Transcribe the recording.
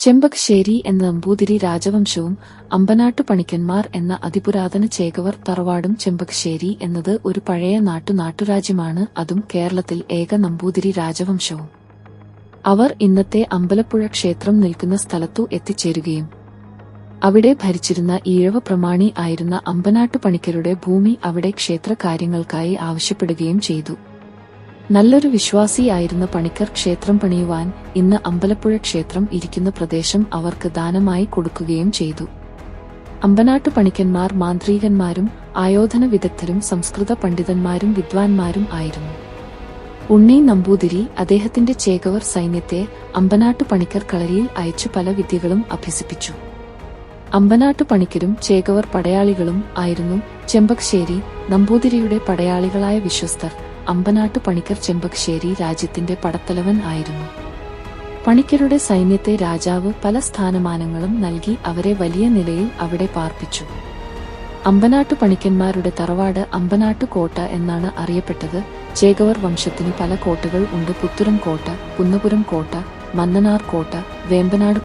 ചെമ്പകശ്ശേരി എന്ന നമ്പൂതിരി രാജവംശവും അമ്പനാട്ടു പണിക്കന്മാർ എന്ന അതിപുരാതന ചേകവർ തറവാടും ചെമ്പകശ്ശേരി എന്നത് ഒരു പഴയ നാട്ടു നാട്ടുരാജ്യമാണ്. അതും കേരളത്തിൽ ഏക നമ്പൂതിരി രാജവംശവും. അവർ ഇന്നത്തെ അമ്പലപ്പുഴ ക്ഷേത്രം നിൽക്കുന്ന സ്ഥലത്തു എത്തിച്ചേരുകയും അവിടെ ഭരിച്ചിരുന്ന ഈഴവ പ്രമാണി ആയിരുന്ന അമ്പനാട്ടു പണിക്കരുടെ ഭൂമി അവിടെ ക്ഷേത്രകാര്യങ്ങൾക്കായി ആവശ്യപ്പെടുകയും ചെയ്തു. നല്ലൊരു വിശ്വാസിയായിരുന്ന പണിക്കർ ക്ഷേത്രം പണിയുവാൻ ഇന്ന് അമ്പലപ്പുഴ ക്ഷേത്രം ഇരിക്കുന്ന പ്രദേശം അവർക്ക് ദാനമായി കൊടുക്കുകയും ചെയ്തു. അമ്പനാട്ടു പണിക്കന്മാർ മാന്ത്രികന്മാരും ആയോധന വിദഗ്ധരും സംസ്കൃത പണ്ഡിതന്മാരും വിദ്വാൻമാരും ആയിരുന്നു. ഉണ്ണി നമ്പൂതിരി അദ്ദേഹത്തിന്റെ ചേകവർ സൈന്യത്തെ അമ്പനാട്ടു പണിക്കർ കളരിയിൽ അയച്ചു പല വിദ്യകളും അഭ്യസിപ്പിച്ചു. അമ്പനാട്ടു പണിക്കരും ചേകവർ പടയാളികളും ആയിരുന്നു ചെമ്പകശ്ശേരി നമ്പൂതിരിയുടെ പടയാളികളായ വിശ്വസ്തർ. അമ്പനാട്ടു പണിക്കർ ചെമ്പകശ്ശേരി രാജ്യത്തിന്റെ പടത്തലവൻ ആയിരുന്നു. പണിക്കരുടെ സൈന്യത്തെ രാജാവ് പല സ്ഥാനമാനങ്ങളും നൽകി അവരെ വലിയ നിലയിൽ അവിടെ പാർപ്പിച്ചു. അമ്പനാട്ടു പണിക്കന്മാരുടെ തറവാട് അമ്പനാട്ടു കോട്ട എന്നാണ് അറിയപ്പെട്ടത്. ചേകവർ വംശത്തിന് പല കോട്ടകൾ ഉണ്ട്. പുത്തുരം കോട്ട കുന്നപുരം കോട്ട മന്നനാർ കോട്ട വേമ്പനാട്